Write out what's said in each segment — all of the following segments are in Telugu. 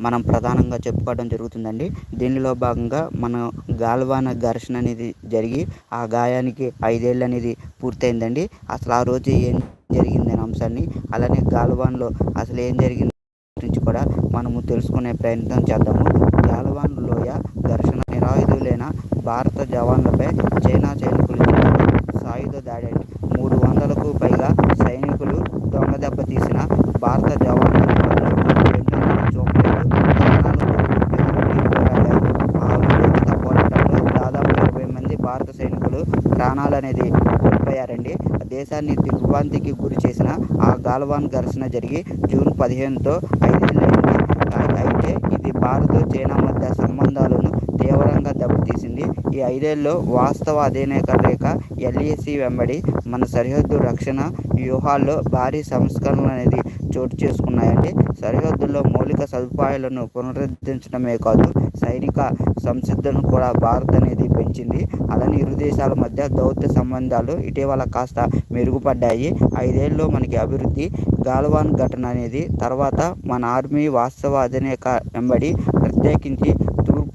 మనం ప్రధానంగా చెప్పుకోవడం జరుగుతుందండి. దీనిలో భాగంగా మన గాల్వాన ఘర్షణ అనేది జరిగి ఆ గాయానికి ఐదేళ్ళు అనేది పూర్తయిందండి. అసలు ఆ రోజు ఏం జరిగింది అనే అంశాన్ని అలానే గాల్వాన్లో అసలు ఏం జరిగింది గురించి కూడా మనము తెలుసుకునే ప్రయత్నం చేద్దాము. గాల్వాన్ లోయ ఘర్షణ నిరాయుధులైన భారత జవాన్లపై చైనా సైనికులు సాయుధ దాడి మూడు వందలకు పైగా సైనికులు దొంగ దెబ్బ తీసిన భారత జవాన్ల పోరాటంలో దాదాపు ఇరవై మంది భారత సైనికులు ప్రాణాలు అనేది కోల్పోయారండి. దేశాన్ని దిగ్భ్రాంతికి గురి చేసిన ఆ గాల్వాన్ ఘర్షణ జరిగి జూన్ పదిహేనుతో ఐదేళ్ళైంది అయితే ఇది భారత్ చైనా మధ్య సంబంధాలను తీవ్రంగా దెబ్బతీసింది. ఈ ఐదేళ్ళలో వాస్తవ అధినేక రేఖ ఎల్ఏసి వెంబడి మన సరిహద్దు రక్షణ వ్యూహాల్లో భారీ సంస్కరణలు అనేది చోటు చేసుకున్నాయండి సరిహద్దుల్లో మౌలిక సదుపాయాలను పునరుద్ధరించడమే కాదు సైనిక సంసిద్ధను కూడా భారత్ అనేది పెంచింది. అలానే ఇరు దేశాల మధ్య దౌత్య సంబంధాలు ఇటీవల కాస్త మెరుగుపడ్డాయి. ఐదేళ్ళలో మనకి అభివృద్ధి గాల్వాన్ ఘటన అనేది తర్వాత మన ఆర్మీ వాస్తవ అధినేక వెంబడి ప్రత్యేకించి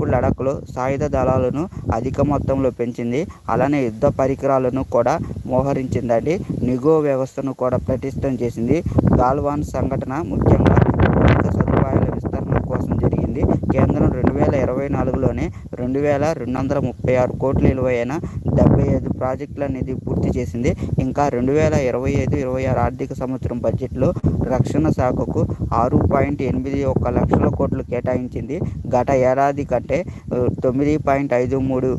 తూర్పు లడఖ్లో సాయుధ దళాలను అధిక మొత్తంలో పెంచింది. అలానే యుద్ధ పరికరాలను కూడా మోహరించిందండి. నిఘో వ్యవస్థను కూడా పటిష్టం చేసింది. గాల్వాన్ సంఘటన ముఖ్యంగా చేసింది కేంద్రం రెండు వేల ఇరవై నాలుగులోనే రెండు వేల రెండు వందల ముప్పై ఆరు కోట్ల విలువైన డెబ్బై ఐదు ప్రాజెక్టుల నిధి పూర్తి చేసింది. ఇంకా రెండు వేల ఇరవై ఐదు ఇరవై ఆరు ఆర్థిక సంవత్సరం బడ్జెట్లో రక్షణ శాఖకు ఆరు పాయింట్ ఎనిమిది ఒక్క లక్షల కోట్లు కేటాయించింది. గత ఏడాది కంటే తొమ్మిది పాయింట్ ఐదు మూడు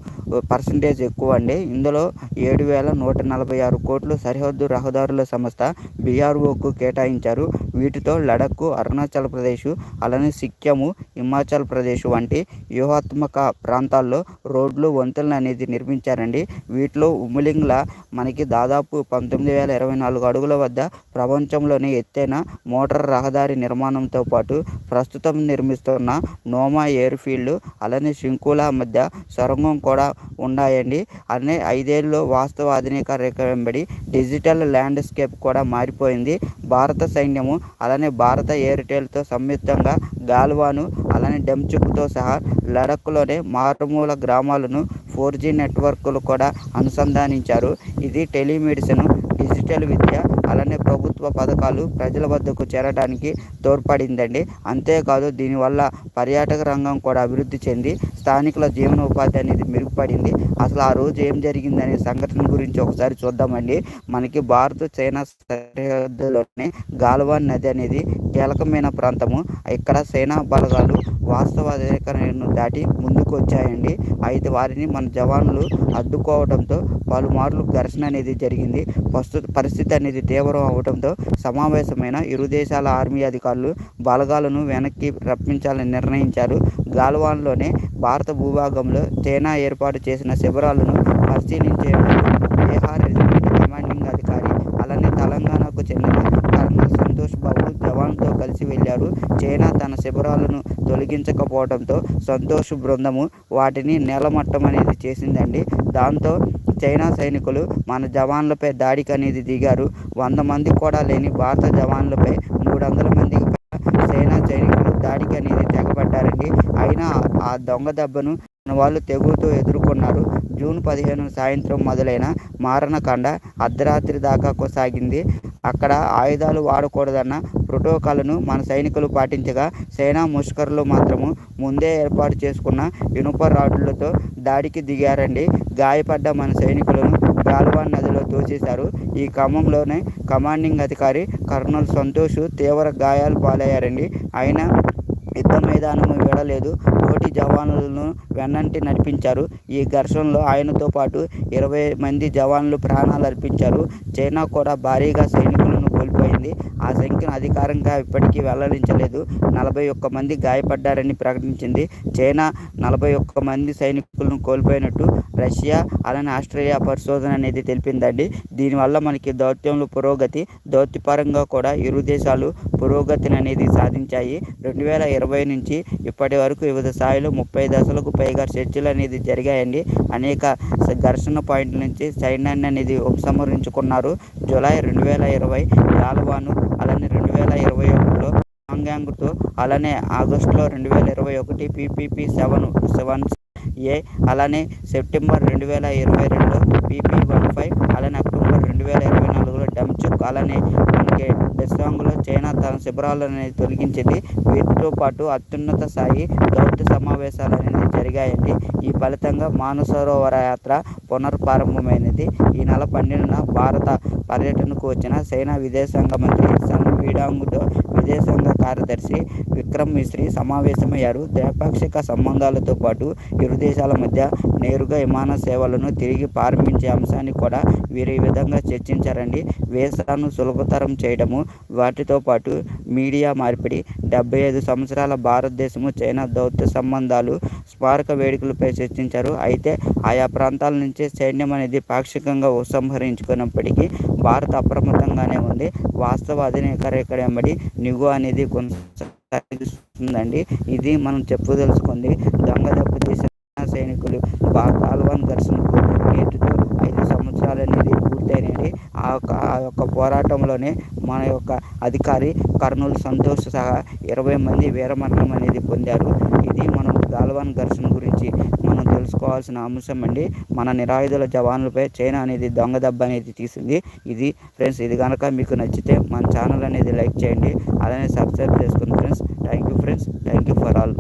పర్సంటేజ్ ఎక్కువ అండి ఇందులో ఏడు వేల నూట నలభై ఆరు కోట్లు సరిహద్దు రహదారుల సంస్థ బీఆర్ఓకు కేటాయించారు. వీటితో లడఖ్ అరుణాచల్ ప్రదేశ్ అలానే సిక్కిము హిమాచల్ ప్రదేశ్ వంటి వ్యూహాత్మక ప్రాంతాల్లో రోడ్లు వంతెనలు అనేది నిర్మించారండి. వీటిలో ఉమ్మిలింగ్ల మనకి దాదాపు పంతొమ్మిది వేల ఇరవై నాలుగు అడుగుల వద్ద ప్రపంచంలోనే ఎత్తైన మోటార్ రహదారి నిర్మాణంతో పాటు ప్రస్తుతం నిర్మిస్తున్న నోమా ఎయిర్ఫీల్డ్ అలానే శంకుల మధ్య సొరంగం కూడా ఉన్నాయండి. అనే ఐదేళ్ళలో వాస్తవ ఆధునిక వెంబడి డిజిటల్ ల్యాండ్స్కేప్ కూడా మారిపోయింది. భారత సైన్యము అలానే భారత ఎయిర్టెల్తో సంయుక్తంగా గాల్వాను అలానే డెమ్చుక్తో సహా లడఖ్లోనే మారుమూల గ్రామాలను ఫోర్ జీ నెట్వర్క్లు కూడా అనుసంధానించారు. ఇది టెలిమెడిసిన్ డిజిటల్ విద్య అలానే ప్రభుత్వ పథకాలు ప్రజల వద్దకు చేరడానికి తోడ్పడిందండి. అంతేకాదు దీనివల్ల పర్యాటక రంగం కూడా అభివృద్ధి చెంది స్థానికుల జీవనోపాధి అనేది మెరుగుపడింది. అసలు ఆ రోజు ఏం జరిగిందనే సంఘటన గురించి ఒకసారి చూద్దామండి. మనకి భారత చైనా సరిహద్దులోనే గాల్వాన్ నది అనేది కీలకమైన ప్రాంతము. ఇక్కడ సేనా బలగాలు వాస్తవ అధికారులను దాటి ముందుకు వచ్చాయండి అయితే వారిని మన జవాన్లు అడ్డుకోవడంతో పలుమార్లు ఘర్షణ అనేది జరిగింది. ప్రస్తుత పరిస్థితి అనేది తీవ్రం అవడంతో సమావేశమైన ఇరు దేశాల ఆర్మీ అధికారులు బలగాలను వెనక్కి రప్పించాలని నిర్ణయించారు. గాల్వాన్లోనే భారత భూభాగంలో చైనా ఏర్పాటు చేసిన శిబిరాలను పరిశీలించేందుకు బీహార్ రెజిమెంట్ కమాండింగ్ అధికారి అలానే తెలంగాణకు చెందిన కర్నల్ సంతోష్ బాబు జవాన్తో కలిసి వెళ్ళారు. చైనా తన శిబిరాలను తొలగించకపోవడంతో సంతోష్ బృందము వాటిని నేలమట్టం అనేది చేసిందండి. దాంతో చైనా సైనికులు మన జవాన్లపై దాడికి అనేది దిగారు. వంద మంది కూడా లేని భారత జవాన్లపై మూడు వందల మంది చైనా సైనికులు దాడికి అనేది తెగబడ్డారండి. అయినా ఆ దొంగ దెబ్బను వాళ్ళు తెగుతూ ఎదుర్కొన్నారు. జూన్ పదిహేను సాయంత్రం మొదలైన మారణకాండ అర్ధరాత్రి దాకా కొనసాగింది. అక్కడ ఆయుధాలు వాడకూడదన్న ప్రోటోకాల్ను మన సైనికులు పాటించగా సేనా ముష్కర్లు మాత్రము ముందే ఏర్పాటు చేసుకున్న ఇనుప రాడ్లతో దాడికి దిగారండి. గాయపడ్డ మన సైనికులను గాల్వాన్ నదిలో తోసేశారు. ఈ క్రమంలోనే కమాండింగ్ అధికారి కర్నల్ సంతోష్ తీవ్ర గాయాలు పాలయ్యారండి. అయినా యుద్ధ మైదానం వీడలేదు. కోటి జవాన్లను వెన్నంటి నడిపించారు. ఈ ఘర్షణలో ఆయనతో పాటు ఇరవై మంది జవాన్లు ప్రాణాలు అర్పించారు చైనా కూడా భారీగా సైనిక కోల్పోయింది. ఆ సంఖ్యను అధికారంగా ఇప్పటికీ వెల్లడించలేదు. నలభై ఒక్క మంది గాయపడ్డారని ప్రకటించింది. చైనా నలభై ఒక్క మంది సైనికులను కోల్పోయినట్టు రష్యా అలానే ఆస్ట్రేలియా పరిశోధన అనేది తెలిపిందండి. దీనివల్ల మనకి దౌత్యంలో పురోగతి దౌత్యపరంగా కూడా ఇరు దేశాలు పురోగతిని అనేది సాధించాయి. రెండు వేల ఇరవై నుంచి ఇప్పటి వరకు వివిధ స్థాయిలో ముప్పై దశలకు పైగా చర్చలు అనేది జరిగాయండి. అనేక ఘర్షణ పాయింట్ల నుంచి సైన్యాన్ని అనేది ఉపసంహరించుకున్నారు. జూలై రెండు వేల ఇరవై లాల్వాను అలానే రెండు వేల ఇరవై ఒకటిలో హాంగ్యాంగ్తో అలానే ఆగస్టులో రెండు వేల ఇరవై ఒకటి పీపీపీ సెవెన్ సెవెన్ ఏ అలానే సెప్టెంబర్ రెండు వేల ఇరవై రెండులో పీపీ వన్ ఫైవ్ అలానే అక్టోబర్ రెండు వేల ఇరవై నాలుగులో డమ్చుక్ అలానే చైనా తన శిబిరాలను తొలగించింది. వీటితో పాటు అత్యున్నత స్థాయి దౌత్య సమావేశాలు అనేది జరిగాయండి. ఈ ఫలితంగా మానసరోవర యాత్ర పునర్ప్రారంభమైనది ఈ నెల పన్నెండున భారత పర్యటనకు వచ్చిన చైనా విదేశాంగ మంత్రి సన్ వీడాంగ్తో విదేశాంగ కార్యదర్శి విక్రమ్ మిశ్రీ సమావేశమయ్యారు. ద్వైపాక్షిక సంబంధాలతో పాటు ఇరు దేశాల మధ్య నేరుగా విమాన సేవలను తిరిగి ప్రారంభించే అంశాన్ని కూడా వీరు ఈ విధంగా చర్చించారండి. వేసాను సులభతరం చేయడము వాటితో పాటు మీడియా మార్పిడి డెబ్బై ఐదు సంవత్సరాల భారతదేశము చైనా దౌత్య సంబంధాలు స్మారక వేడుకలపై చర్చించారు. అయితే ఆయా ప్రాంతాల నుంచి సైన్యం అనేది పాక్షికంగా ఉపసంహరించుకున్నప్పటికీ భారత్ అప్రమత్తంగానే ఉంది. వాస్తవ అధినేక ఎగువ అనేది కొనసాగిస్తుందండి. ఇది మనం చెప్పదలుచుకుంది దొంగ దెబ్బతీసిన సైనికులు బా గాల్వాన్ ఘర్షణకు నేటితో ఐదు సంవత్సరాలు అనేది పూర్తయినాయి ఆ యొక్క ఆ యొక్క పోరాటంలోనే మన యొక్క అధికారి కర్నూలు సంతోష్ సహా ఇరవై మంది వీరమరణం అనేది పొందారు. ఇది మనం గాల్వాన్ ఘర్షణ గురించి మనం తెలుసుకోవాల్సిన అంశం అండి. మన నిరాయుధుల జవాన్లపై చైనా అనేది దొంగ దెబ్బ అనేది తీసింది. ఇది ఫ్రెండ్స్ ఇది కనుక మీకు నచ్చితే మన ఛానల్ అనేది లైక్ చేయండి. అలానే సబ్స్క్రైబ్ చేసుకోండి friends thank you friends thank you for all.